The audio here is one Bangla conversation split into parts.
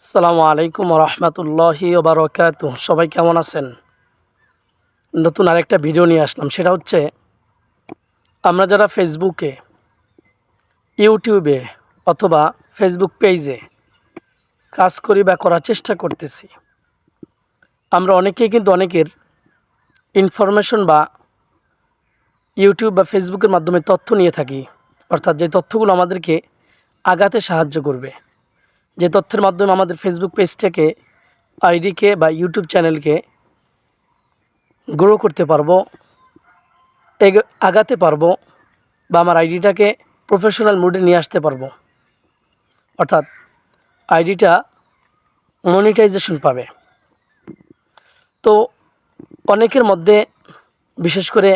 আসসালামু আলাইকুম রহমতুল্লাহি ওবরাকাতু। সবাই কেমন আছেন? নতুন আরেকটা ভিডিও নিয়ে আসলাম, সেটা হচ্ছে আমরা যারা ফেসবুকে ইউটিউবে অথবা ফেসবুক পেজে কাজ করি বা করার চেষ্টা করতেছি, আমরা অনেকেই কিন্তু অনেকের ইনফরমেশন বা ইউটিউব বা ফেসবুকের মাধ্যমে তথ্য নিয়ে থাকি, অর্থাৎ যে তথ্যগুলো আমাদেরকে আগাতে সাহায্য করবে। যে তথ্যের মাধ্যমে আমাদের ফেসবুক পেজটাকে আইডিকে বা ইউটিউব চ্যানেলকে গ্রো করতে পারব আগাতে পারব বা আমার আইডিটাকে প্রফেশনাল মুডে নিয়ে আসতে পারব। অর্থাৎ আইডিটা মনিটাইজেশন পাবে। তো অনেকের মধ্যে বিশেষ করে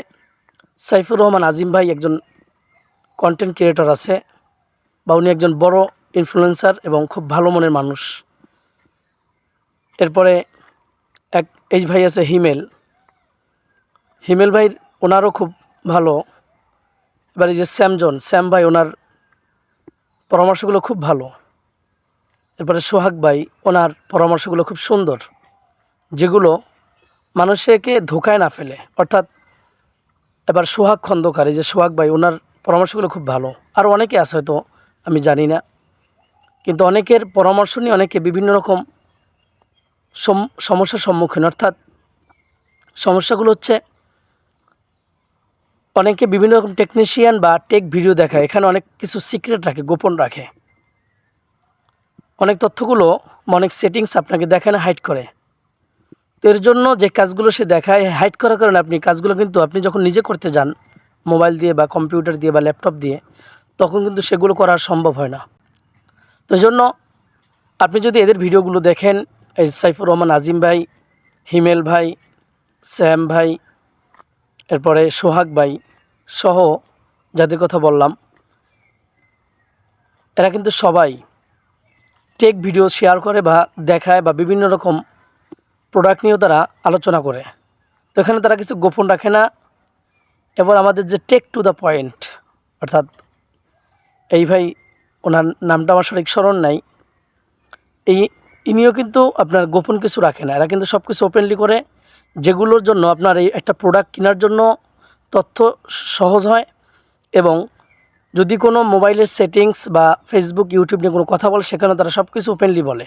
সাইফুর রহমান আজিম ভাই একজন কন্টেন্ট ক্রিয়েটর আছে বা উনি একজন বড় ইনফ্লুয়েন্সার এবং খুব ভালো মনের মানুষ। এরপরে এক এইচ ভাই আছে হিমেল। হিমেল ভাই ওনারও খুব ভালো। এবার এই যে স্যামজন স্যাম ভাই ওনার পরামর্শগুলো খুব ভালো। এরপরে সোহাগ ভাই, ওনার পরামর্শগুলো খুব সুন্দর। যেগুলো মানুষকে ধোকায় না ফেলে। অর্থাৎ এবার সোহাগ খন্দকার, এই যে সোহাগ ভাই, ওনার পরামর্শগুলো খুব ভালো। আর অনেকে আছে হয়তো, আমি জানি না। কিন্তু অনেকের পরামর্শ নিয়ে অনেকে বিভিন্ন রকম সম- সমস্যার সম্মুখীন। অর্থাৎ সমস্যাগুলো হচ্ছে অনেকে বিভিন্ন রকম টেকনিশিয়ান বা টেক ভিডিও দেখায়, এখানে অনেক কিছু সিক্রেট রাখে, গোপন রাখে। অনেক তথ্যগুলো অনেক সেটিংস আপনাকে দেখায় না হাইড করে। তো এর জন্য যে কাজগুলো সে দেখায় হাইড করার কারণে আপনি, কাজগুলো কিন্তু আপনি যখন নিজে করতে যান মোবাইল দিয়ে বা কম্পিউটার দিয়ে বা ল্যাপটপ দিয়ে, তখন কিন্তু সেগুলো করা সম্ভব হয় না। তো জন্য আপনি যদি এদের ভিডিওগুলো দেখেন, এই সাইফুর রহমান, আজিম ভাই, হিমেল ভাই স্যাম ভাই, এরপরে সোহাগ ভাই সহ যাদের কথা বললাম, এরা কিন্তু সবাই টেক ভিডিও শেয়ার করে বা দেখায় বা বিভিন্ন রকম প্রোডাক্ট নিয়েও তারা আলোচনা করে। তো এখানে তারা কিছু গোপন রাখে না। এবার আমাদের যে টেক টু দ্য পয়েন্ট অর্থাৎ এই ভাই ওনার নামটা আমার সঠিক স্মরণ নাই। এই, ইনিও কিন্তু আপনার গোপন কিছু রাখে না। এরা কিন্তু সব কিছু ওপেনলি করে। যেগুলোর জন্য আপনার এই একটা প্রোডাক্ট কেনার জন্য তথ্য সহজ হয় এবং যদি কোনো মোবাইলের সেটিংস বা ফেসবুক ইউটিউব নিয়ে কোনো কথা বলে, সেখানে তারা সব কিছু ওপেনলি বলে।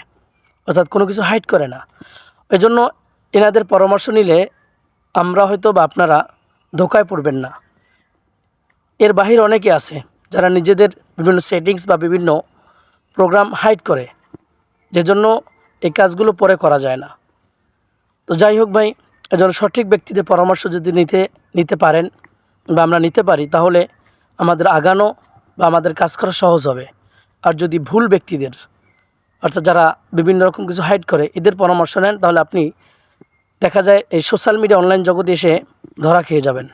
অর্থাৎ কোনো কিছু হাইড করে না। এই জন্য এনাদের পরামর্শ নিলে আমরা হয়তো বা আপনারা ধোকায় পড়বেন না। এর বাহির অনেকে আছে। যারা নিজেদের বিভিন্ন সেটিংস বা বিভিন্ন প্রোগ্রাম হাইড করে যে জন্য এই কাজগুলো পরে করা যায় না। তো যাই হোক ভাই এজন সঠিক ব্যক্তিদের পরামর্শ যদি নিতে নিতে পারেন বা আমরা নিতে পারি, তাহলে আমাদের আগানো বা আমাদের কাজ করা সহজ হবে। আর যদি ভুল ব্যক্তিদের, অর্থাৎ যারা বিভিন্ন রকম কিছু হাইড করে, এদের পরামর্শ নেন, তাহলে আপনি দেখা যায় এই সোশ্যাল মিডিয়া অনলাইন জগতে এসে ধরা খেয়ে যাবেন।